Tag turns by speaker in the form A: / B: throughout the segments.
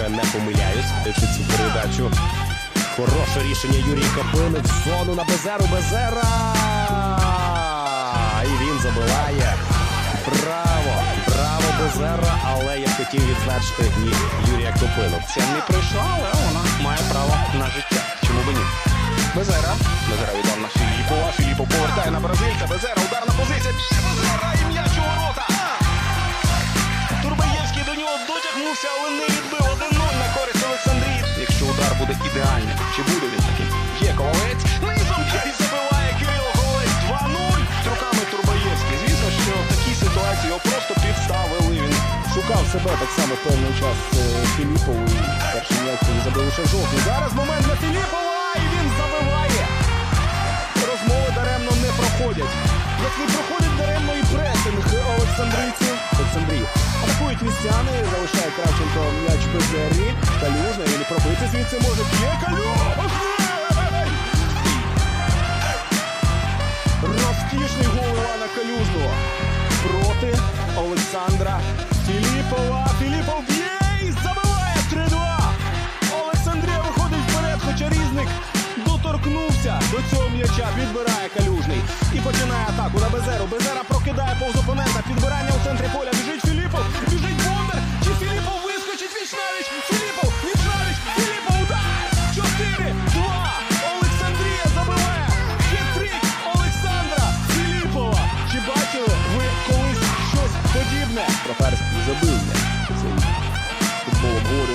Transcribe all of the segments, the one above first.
A: якщо я не помиляюсь. Дивлячись цю передачу. Хороше рішення Юрій Копинець. в Зону на Безеру. Безера. І він забиває. Браво! Браво, Безера! Але я хотів відзначити і Юрія Копину.
B: Це не пройшла, але вона має право на життя. Чому б ні? Безера. Безера віддав на Філіпова. Філіпов повертає на бразильця. Безера, ударна позиція. Б'є Безера і м'яч у ворота. Турбаєвський до нього дотягнувся, але не відбив ідеальним, чи буде він таким? Є Ковалець. Низом і забиває Кирило Ковалець 2-0. Руками Турбаєвський. Звісно, що в такій ситуації його просто підставили. Він
C: Шукав себе так само певний час е, Філіпов і перший м'яч він забив лише в жовтні. Зараз момент для Філіпова і він забиває. Розмови даремно не проходять. Як не проходить даремно і пресинг Олександрійців. Атакують містяни, залишає Кравченко м'яч Безері. Калюжний, він і пробити звідси може. Є Калюжний! Розкішний гол Івана Калюжного проти Олександра Філіпова. Філіпов б'є і забиває 3-2. Олександрія виходить вперед, хоча різник доторкнувся до цього м'яча. Підбирає Калюжний і починає атаку на Безеру. Безера прокидає повз опонента. Підбирання у центрі поля. Біжить Філіпов. Біжить Філіпов вискочить вічнавіч? Філіпов вічнавіч. Філіпов удар. 4-2. Олександрія забиває. Хитрик Олександра Філіпова. Чи бачили ви колись щось подібне? Проферський забив. Футбол.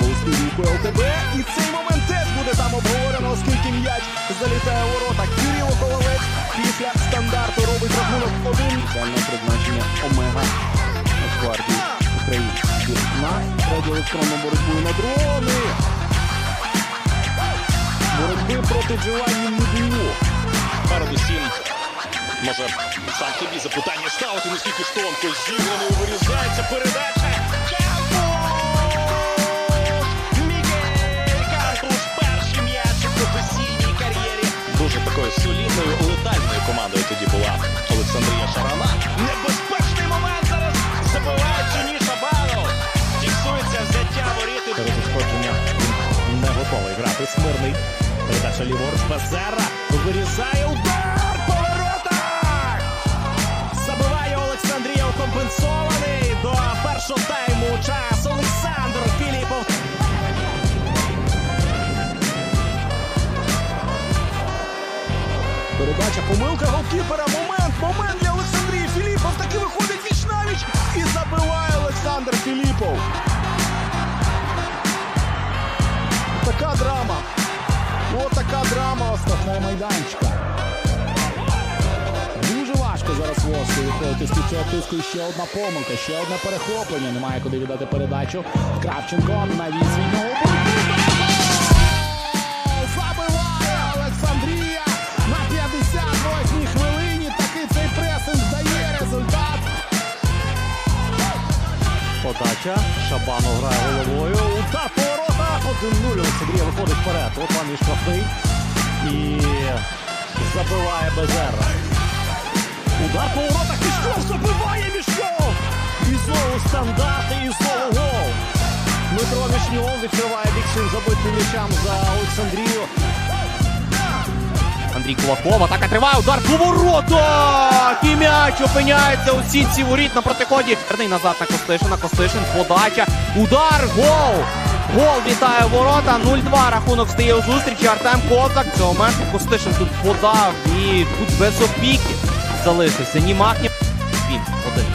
C: І цей момент теж буде там обговорено, оскільки м'яч залітає ворота. Кирило Ковалець після стандарту робить рахунок один. Спеціальне призначення Омега Нацгвардії України. На радіоелектронну боротьбу на дрони. Боротьби проти Джованні не було.
D: Передусім, може сам собі запитання ставити, наскільки ж тонко зіграно вирізається передача. Дуже такою солідною, летальною командою тоді була Олександрія Шарана.
A: Грати. Смирний. Передача ліворуч Безера. Вирізає удар по воротах! Забиває Олександрія компенсований до першого тайму час. Олександр Філіпов.
C: Передача, помилка голкіпера. Основного майданчика. Дуже важко зараз Воску виходити з під цього тиску. Ще одна помилка, ще одне перехоплення. Немає куди віддати передачу. Кравченко навіс від нього. Забиває Олександрія на 58-й хвилині. Такий цей пресинг дає результат.
A: Подача. Шабанов грає головою. Удар по воротах. 1-0. Олександрія виходить вперед. От штрафний. І забиває Безера. Удар по воротах. Мішков забиває Мішков. І знову стандарти, і знову гол. Дмитро Мішньов відкриває біксин забитим м'ячам за Олександрію.
E: Андрій Кулаков, атака триває, удар по воротах! І м'яч опиняється у сітці воріт на протиході. Верний назад на Костишина, Костишин, подача, удар, гол! Гол вітає ворота, 0-2 рахунок стає у зустрічі. Артем Козак. Цього моменту Костишин тут подав і тут без опіки залишився. Ні махні. Він один.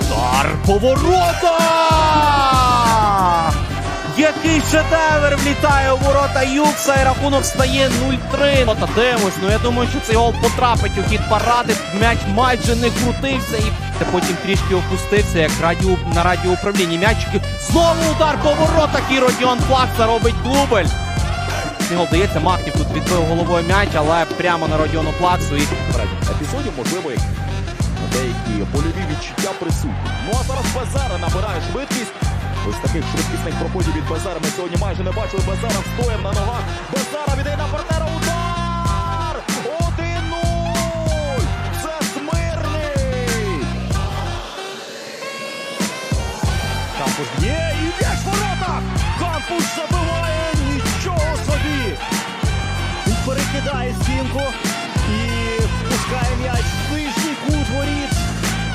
E: Удар по воротах! Який шедевр влітає у ворота Юкса і рахунок стає 0-3. Ну, та дивимось, ну я думаю, що цей гол потрапить у хід паради. М'яч майже не крутився і потім трішки опустився, як радіо, на радіоуправлінні. М'ячики знову удар по воротах і Родіон Плакса робить дубль. Гол дається, Махнів тут відбив головою м'яч, але прямо на Родіону Плаксу і
C: епізодів, можливо, як деякі больові відчуття присутні. Ну а зараз Базара набирає швидкість. Ось таких швидкісних проходів від Базара. Ми сьогодні майже не бачили Базара. Стоєм на ногах. Базара віддає на партнера удар! 1-0! Це смирний!
A: Кампус є і м'яч ворота! Кампус забиває! Нічого собі! Перекидає стінку і впускає м'яч.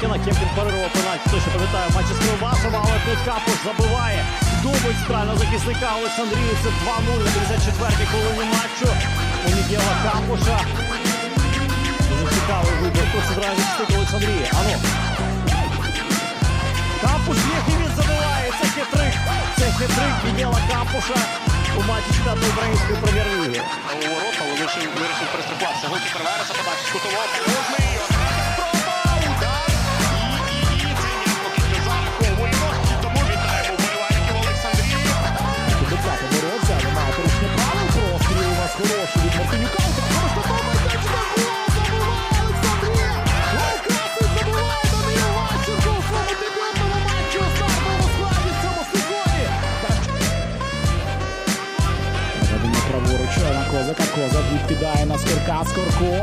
A: Кіна Кепкін перервав пенальті. Хто ще пам'ятає матчі з Кривбасом, але тут Капуш забиває. Дубль центрального захисника Олександрії. Це 2-0 на 54-й хвилині матчу. У Мігела Капуша. Дуже цікавий вибір по центральний захисник Олександрії. Ано. Капуш є і він забиває. Це хитрик. Це хитрик Мігела Капуша у матчі чемпіонату української прем'єр-ліги.
B: У ворота, вирішив, перестрахуватися. Голкіпер Вереса подача з кутового. Калюжний.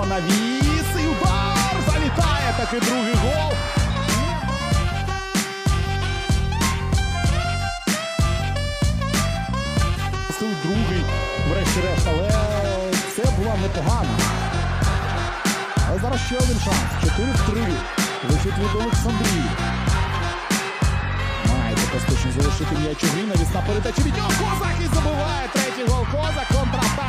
C: Скорко навіс і удар. Залітає таки другий гол. Другий, врешті-решт, але це була непогана. Але зараз ще один шанс. 4 в 3. Вихід від Олександрії. Мається поспішно залишити м'яч у грі. Навісна передача від нього. Козак і забиває третій гол. Козак. Третім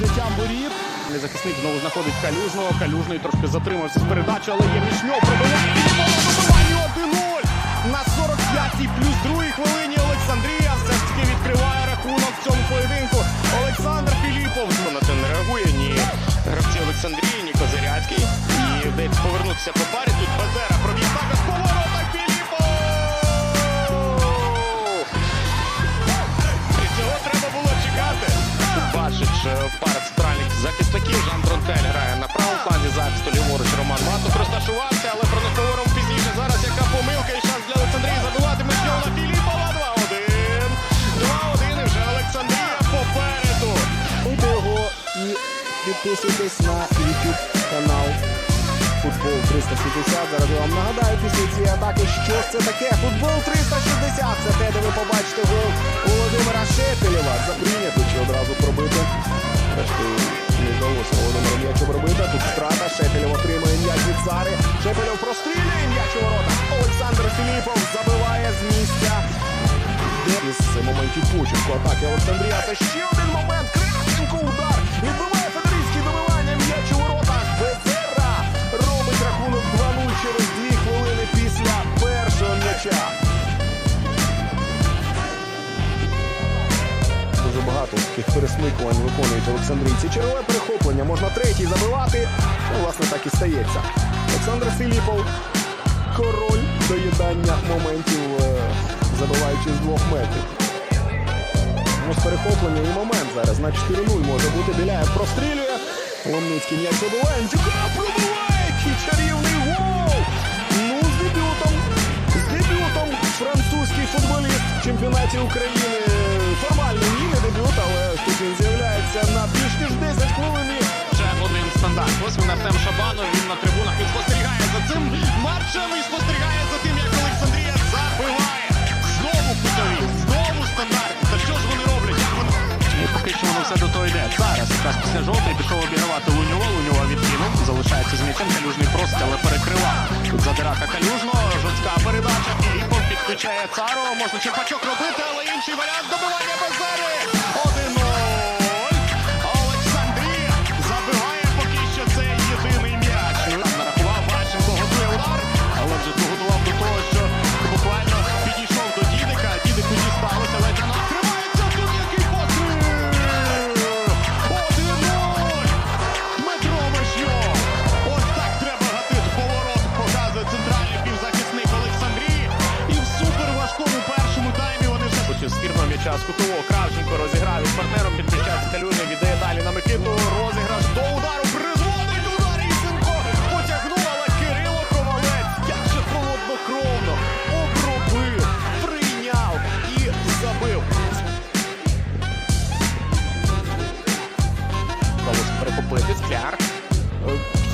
C: взяттям воріт.
B: Захисник знову знаходить Калюжного. Калюжний трошки затримався з передачі, але є Мішньов. Пробиває. Добивання 1-0. На 45-й плюс другій хвилині Олександрія все ж таки відкриває рахунок в цьому поєдинку. Олександр Філіпов ну, на це не реагує ні гравці Олександрії, ні Козиряцький. І вдається повернутися по парі. Тут Базера пробіг
C: підписуйтесь на YouTube канал Футбол 360. Зараз я вам нагадаю після цієї атаки, що це таке. Футбол 360. Це те, де ви побачите гол Володимира Шепелєва. Заприйняти чи одразу пробити. Не вдалося Володимиру м'ячу пробити. Тут страта. Шепелєв отримує м'яч від Цари. Шепелєв прострілює м'яч у ворота. Олександр Філіпов забиває з місця. Із моментів початку атаки Олександрія. Це ще один момент. Кравченко удар. Відбиває Таких пересмикувань виконують Олександрійці. Чергове перехоплення. Можна третій забивати. Ну, власне, так і стається. Олександр Філіпов. Король доїдання моментів, е, забиваючи з двох метрів. Ось перехоплення і момент зараз на 4-0 може бути. Біляєв прострілює. Ломницький м'яч забиває. Мтюка пробиває! Який чарівний гол! Ну, з дебютом. З дебютом французький футболіст в чемпіонаті України. Дебют, але він з'являється на більш ніж 10 хвилин.
B: Ще один стандарт. Ось він Артем Шабанов. Він на трибунах. Він спостерігає за цим матчем і спостерігає за тим, як Олександрія забиває. Знову кутові, знову стандарт. Та що ж вони роблять? І що воно все до того йде. Зараз якраз після жовтої пішов обігравати Луньова. Луньова відкинув. Залишається з м'ячем. Калюжний просить, але перекрива. Тут задирака Калюжного. Жорстка передача. Філіпов підключає Цару. Можна черпачок робити, але інший варіант добивання Базери. З кутового. Кравченко розіграв із партнером, підключається Калюжний, віддає далі на Микиту. Розіграш до удару, призводить удар Ісенко. Потягнув, але Кирило Ковалець. Як же холоднокровно обробив, прийняв і забив. Перехопити скляр.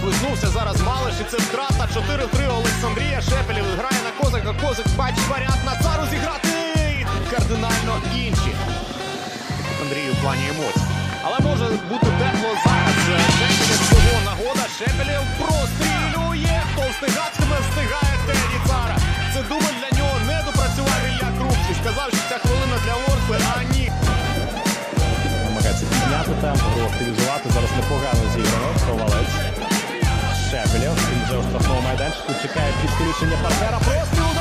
B: Слизнувся зараз Малиш і це втрата. 4-3 Олександрія. Шепелів грає на Козака. Козак бачить варіант на цару зіграти.
D: Кардинально інші. Андрію в плані емоцій. Але може бути тепло зараз. Шепелєв всього нагода. Шепелєв прострілює. Повстигать не встигає Теді Цара. Це дубль для нього не допрацював Ілля Крупський. Сказав, що ця хвилина для Ворскли, а ні.
A: Намагається підняти темп, активізувати. Зараз непогано зіграно. Ковалець. Шепелєв. Він вже у штрафному майданчику. Чекає підключення партнера. Простріл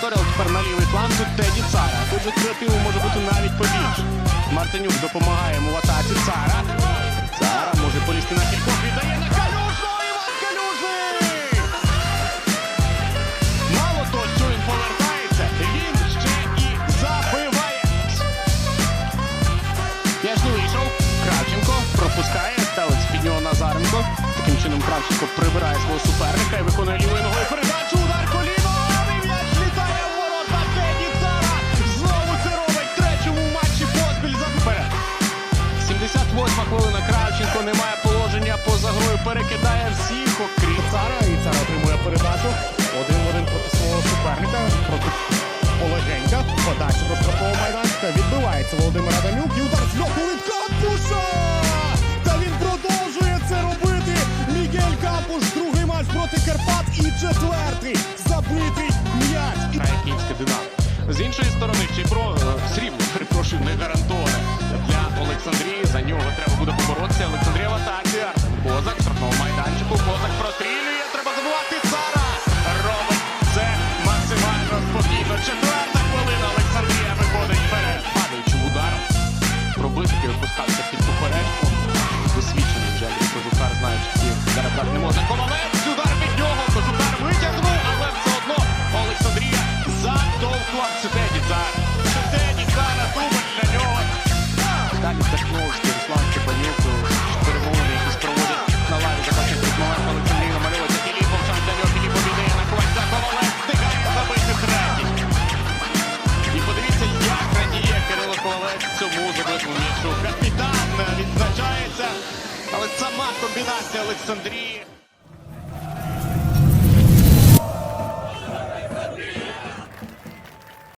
B: Саме історія тепер на лівий фланг тут Теді Цара. Тут же креативу може бути навіть побільше. Мартинюк допомагає йому в атаці Цара. Цара може полізти на кількох, віддає на Калюжного, Іван Калюжний! Мало того, що він повертається, він ще і забиває. М'яч не вийшов. Кравченко пропускає, ставить під нього Назаренко. Таким чином Кравченко прибирає свого суперника і виконує лівою ногою хвилина. Кравченко не має положення поза грою. Перекидає всіх, окрім
C: Цара і Цара отримує передачу. Один в один проти свого суперника. Проти Олегенька. Подача до штрафового майданчика. Відбивається Володимир Адамюк. І удар з льоху від Кампуша! Та він продовжує це робити. Мігель Кампуш. Другий матч проти Карпат. І четвертий. Забитий м'яч.
B: Грає динамо. З іншої сторони, Чіпро